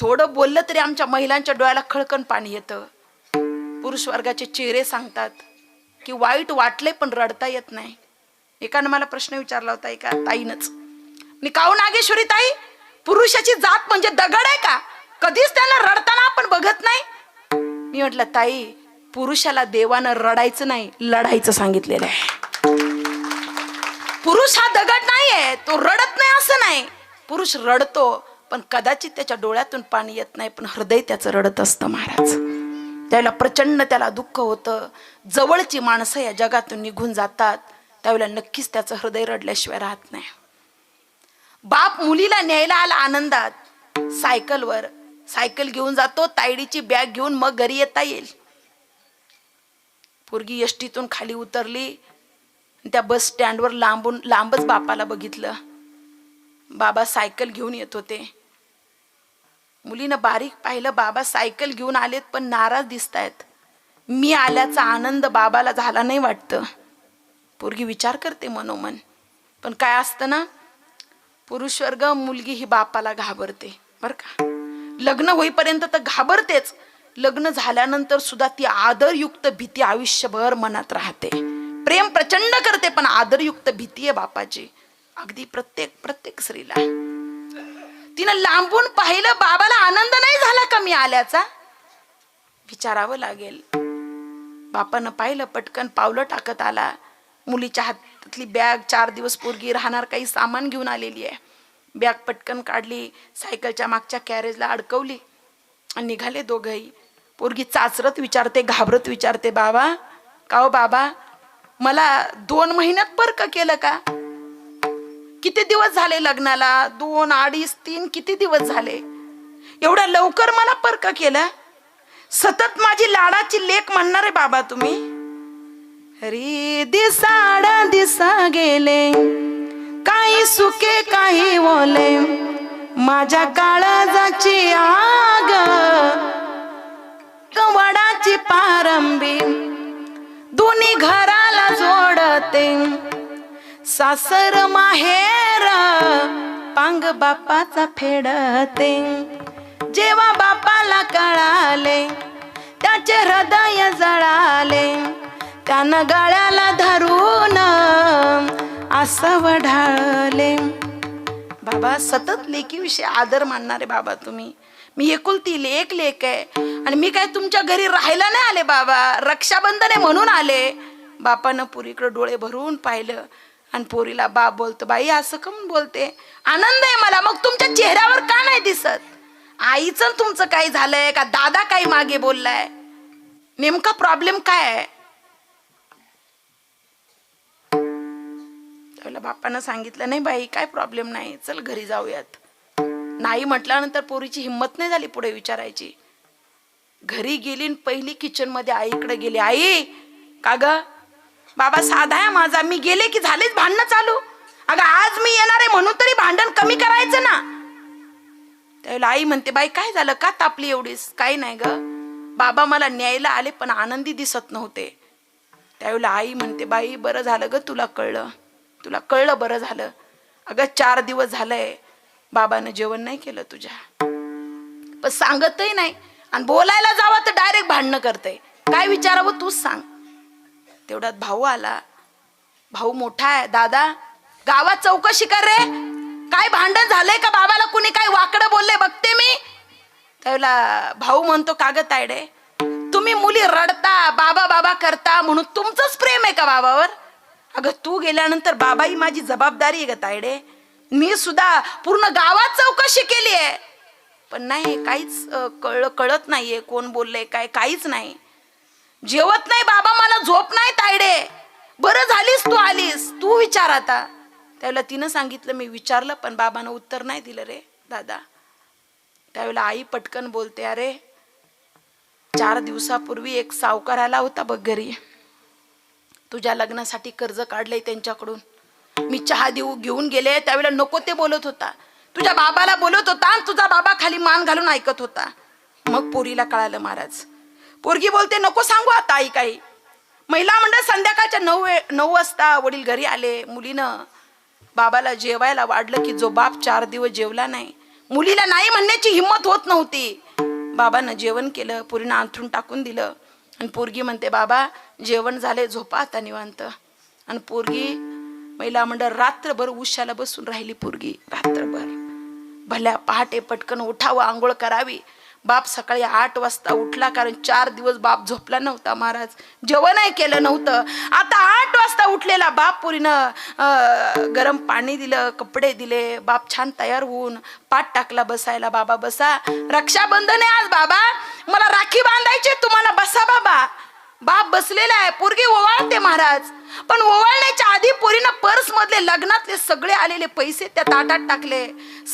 थोडं बोललं तरी आमच्या महिलांच्या डोळ्याला खळकन पाणी येतं. पुरुष वर्गाचे चेहरे सांगतात की वाईट वाटले पण रडता येत नाही. एकानं मला प्रश्न विचारला होता एका ताईनच. मी काऊ नागेश्वरी ताई? पुरुषाची जात म्हणजे दगड आहे का? कधीच त्याला रडताना आपण बघत नाही. मी म्हटलं ताई पुरुषाला देवानं रडायचं नाही लढायचं सांगितलेलं आहे. पुरुष हा दगड नाहीये तो रडत नाही असं नाही. पुरुष रडतो पण कदाचित त्याच्या डोळ्यातून पाणी येत नाही पण हृदय त्याचं रडत असतं महाराज. त्यावेळेला प्रचंड त्याला दुःख होतं. जवळची माणसं या जगातून निघून जातात. त्यावेळेला नक्कीच त्याचं हृदय रडल्याशिवाय राहत नाही. बाप मुलीला न्यायला आला आनंदात. सायकलवर. सायकल घेऊन जातो तायडीची बॅग घेऊन मग घरी येता येईल. पोरगी यष्टीतून खाली उतरली. त्या बस स्टँडवर लांबून लांबच बापाला बघितलं. बाबा सायकल घेऊन येत होते. मुलीनं बारीक पाहिलं बाबा सायकल घेऊन आलेत पण नाराज दिसतायत. मी आल्याचा आनंद बाबाला झाला नाही वाटतं. पोरगी विचार करते मनोमन. पण काय असतं ना पुरुष वर्ग मुलगी ही बापाला घाबरते बर का? लग्न होईपर्यंत तर घाबरतेच. लग्न झाल्यानंतर सुद्धा ती आदरयुक्त भीती आयुष्यभर मनात राहते. प्रेम प्रचंड करते पण आदरयुक्त भीती आहे बापाची. अगदी प्रत्येक प्रत्येक स्त्रीला. तिनं लांबून पाहिलं बाबाला आनंद नाही झाला का मी आल्याचा? विचारावं लागेल. बापानं पाहिलं पटकन पावलं टाकत आला. मुलीच्या हातातली बॅग चार दिवस पोरगी राहणार काही सामान घेऊन आलेली आहे. बॅग पटकन काढली सायकलच्या मागच्या कॅरेजला अडकवली आणि निघाले दोघंही. पोरगी चाचरत विचारते घाबरत विचारते बाबा का हो बाबा? मला दोन महिन्यात परक केलं का? किती दिवस झाले लग्नाला? दोन अडीच तीन किती दिवस झाले? एवढ्या लवकर मला परक केलं? सतत माझी लाडाची लेख म्हणणार आहे बाबा तुम्ही. अरे दिसाडा दिसा गेले. काही सुके काही ओले. माझ्या काळजाची आग कवडाची पारंबी. दोन्ही घराला जोडते. सासर माहेर पांग बापाचा फेडते. जेव्हा बापाला कळाले त्याचे हृदय जळाले त्यानं गळ्याला धरून असं वढाळले. बाबा सतत लेकीविषयी आदर मानणारे बाबा तुम्ही. मी एकुलती लेक लेक आहे. आणि मी काय तुमच्या घरी राहायला नाही आले बाबा? रक्षाबंधन आहे म्हणून आले. बापानं पुरीकडे डोळे भरून पाहिलं. आणि पोरीला बाप बोलतो बाई असं कम बोलते? आनंद आहे मला. मग तुमच्या चेहऱ्यावर का नाही दिसत? आईचं तुमचं काही झालंय का? दादा काही मागे बोललाय? नेमका प्रॉब्लेम काय आहे? बापानं सांगितलं नाही बाई काय प्रॉब्लेम नाही. चल घरी जाऊयात. नाही म्हटल्यानंतर पोरीची हिंमत नाही झाली पुढे विचारायची. घरी गेली आणि पहिली किचनमध्ये आईकडे गेली. आई का ग? बाबा साधा आहे माझा. मी गेले की झालेच भांडणं चालू. अगं आज मी येणार आहे म्हणून तरी भांडण कमी करायचं ना. त्यावेळेला आई म्हणते बाई काय झालं? का तापली एवढीच काही नाही ग. बाबा मला न्यायला आले पण आनंदी दिसत नव्हते. त्यावेळेला आई म्हणते बाई बरं झालं ग तुला कळलं. तुला कळलं बरं झालं. अगं चार दिवस झालंय. बाबानं जेवण नाही केलं तुझ्या. पण सांगतही नाही. आणि बोलायला जावं तर डायरेक्ट भांडणं करते काय विचारावं तूच सांग. तेवढ्यात भाऊ आला. भाऊ मोठा आहे. दादा गावात चौकशी कर रे. काय भांडण झालंय का बाबाला कुणी काय वाकडं बोलले बघते मी. त्यावेळेला भाऊ म्हणतो कागद तायडे तुम्ही मुली रडता बाबा बाबा करता म्हणून तुमचंच प्रेम आहे का बाबावर? अगं तू गेल्यानंतर बाबा ही माझी जबाबदारी आहे ग तायडे मी सुद्धा पूर्ण गावात चौकशी केली आहे. पण नाही काहीच कळ कळत नाहीये कोण बोललंय काय काहीच नाही. जेवत नाही बाबा मला झोप नाही तायडे. बरं झालीस तू आलीस. तू विचार आता. त्यावेळेला तिनं सांगितलं मी विचारलं पण बाबानं उत्तर नाही दिलं रे दादा. त्यावेळेला आई पटकन बोलते अरे चार दिवसापूर्वी एक सावकार आला होता बघ घरी. तुझ्या लग्नासाठी कर्ज काढलंय त्यांच्याकडून. मी चहा देऊ घेऊन गेले. त्यावेळेला नको ते बोलत होता. तुझ्या बाबाला बोलत होता आणि तुझा बाबा खाली मान घालून ऐकत होता. मग पोरीला कळालं महाराज पोरगी बोलते नको सांगू आता आई काही. महिला मंडळ संध्याकाळच्या नऊ नऊ वाजता वडील घरी आले. मुलीनं बाबाला जेवायला वाढलं की जो बाप चार दिवस जेवला नाही. मुलीला नाही म्हणण्याची हिंमत होत नव्हती. बाबानं जेवण केलं पुरीनं अंथरून टाकून दिलं. आणि पोरगी म्हणते बाबा जेवण झाले झोपा आता निवांत. आणि पोरगी महिला मंडळ रात्रभर उशाला बसून राहिली पोरगी रात्रभर. भल्या पहाटे पटकन उठावं आंघोळ करावी. बाप सकाळी आठ वाजता उठला कारण चार दिवस बाप झोपला नव्हता महाराज. जेवणही केलं नव्हतं. आता आठ वाजता उठलेला बाप पुरीनं गरम पाणी दिलं कपडे दिले. बाप छान तयार होऊन पाठ टाकला बसायला. बाबा बसा. रक्षाबंधन आहे आज बाबा. मला राखी बांधायची तुम्हाला बसा बाबा. बाप बसलेला आहे. पोरगी ओवाळते महाराज. पण ओवाळण्याच्या आधी पोरीनं पर्स मधले लग्नातले सगळे आलेले पैसे त्या ताटात टाकले.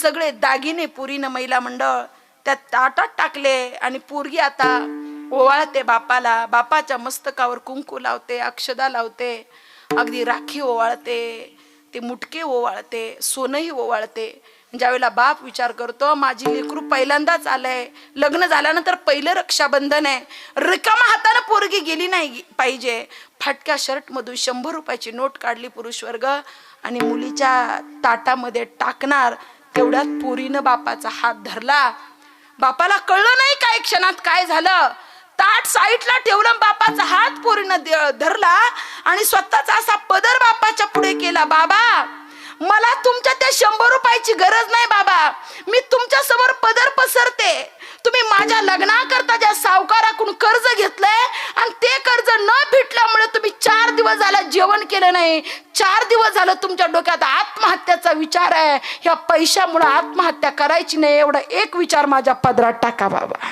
सगळे दागिने पुरीनं महिला मंडळ त्या ताटात टाकले आणि पोरगी आता ओवाळते बापाला. बापाच्या मस्तकावर कुंकू लावते अक्षदा लावते. अगदी राखी ओवाळते ते मुटके ओवाळते सोनंही ओवाळते. ज्यावेळेला बाप विचार करतो माझी लेकरू पहिल्यांदाच आलंय. लग्न झाल्यानंतर पहिलं रक्षाबंधन आहे. रिकामा हातानं पोरगी गेली नाही पाहिजे. फाटक्या शर्टमधून शंभर रुपयाची नोट काढली पुरुष वर्ग आणि मुलीच्या ताटामध्ये टाकणार. तेवढ्यात पोरीनं बापाचा हात धरला. बापाला कळलं नाही काय क्षणात काय झालं? ताट साईडला ठेवलं बापाचा हात पोरीनं धरला आणि स्वतःचा असा पदर बापाच्या पुढे केला बाबा मला तुमच्या त्या शंभर रुपयाची गरज नाही बाबा. मी तुमच्यासमोर पदर पसरते. तुम्ही माझ्या लग्नाकरता ज्या सावकाराकडून कर्ज घेतलंय आणि ते कर्ज न फिटल्यामुळे तुम्ही चार दिवस झालं जेवण केलं नाही. चार दिवस झालं तुमच्या डोक्यात आत्महत्याचा विचार आहे. ह्या पैशामुळे आत्महत्या करायची नाही. एवढा एक विचार माझ्या पदरात टाका बाबा.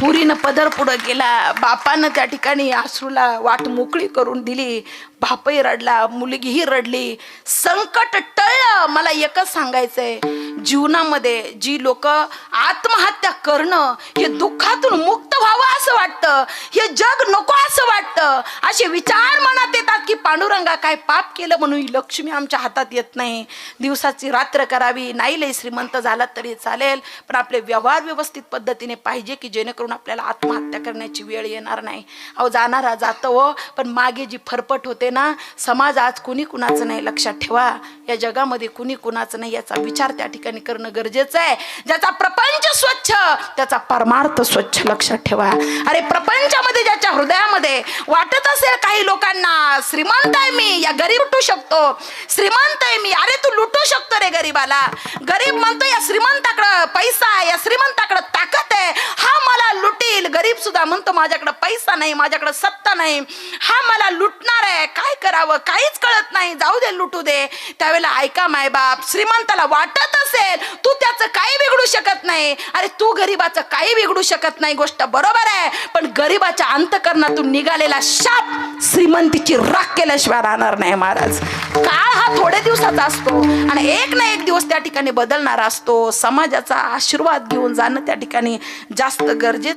पुरीनं पदर पुढं गेला. बापानं त्या ठिकाणी आसरूला वाट मोकळी करून दिली. बापही रडला मुलगीही रडली. संकट टळलं. मला एकच सांगायचंय. जीवनामध्ये जी लोक आत्महत्या करणं हे दुःखातून मुक्त व्हावं असं वाटतं. हे जग नको असं वाटतं. असे विचार मनात येतात की पांडुरंगा काय पाप केलं म्हणून ही लक्ष्मी आमच्या हातात येत नाही. दिवसाची रात्र करावी. नाही लय श्रीमंत झाला तरी चालेल. पण आपले व्यवहार व्यवस्थित पद्धतीने पाहिजे की जेणेकरून आपल्याला आत्महत्या करण्याची वेळ येणार नाही. अहो जाणारा जातो हो. पण मागे जी फरफट होते ना समाज आज कुणी कुणाचं नाही लक्षात ठेवा. या जगामध्ये कुणी कुणाचं नाही याचा विचार त्या ठिकाणी करणं गरजेचं आहे. ज्याचा प्रपंच स्वच्छ त्याचा परमार्थ स्वच्छ लक्षात ठेवा. अरे प्रपंचामध्ये ज्याच्या हृदयामध्ये वाटत असेल काही लोकांना श्रीमंत आहे मी या गरीब लुटू शकतो. श्रीमंत आहे मी अरे तू लुटू शकतो रे गरीबाला. गरीब म्हणतो या श्रीमंताकडं पैसा आहे या श्रीमंताकडं ताकद आहे. गरीब म्हणतो माझ्याकडे पैसा नाही माझ्याकडे सत्ता नाही. हा मला लुटणार आहे. काय करावं? काहीच कळत नाही. जाऊ दे लुटू दे. त्यावेळेला ऐका मायबाप श्रीमंताला वाटत असेल तू त्याचं काही बिघडू शकत नाही. अरे तू गरीबाचं काही बिघडू शकत नाही गोष्ट बरोबर आहे. पण गरीबाच्या अंतकरणातून निघालेला शाप श्रीमंतीची राख केल्याशिवाय राहणार नाही महाराज. काळ हा थोड्या दिवसाचा असतो. आणि एक ना एक दिवस त्या ठिकाणी बदलणारा असतो. समाजाचा आशीर्वाद घेऊन जाणं त्या ठिकाणी जास्त गरजेचं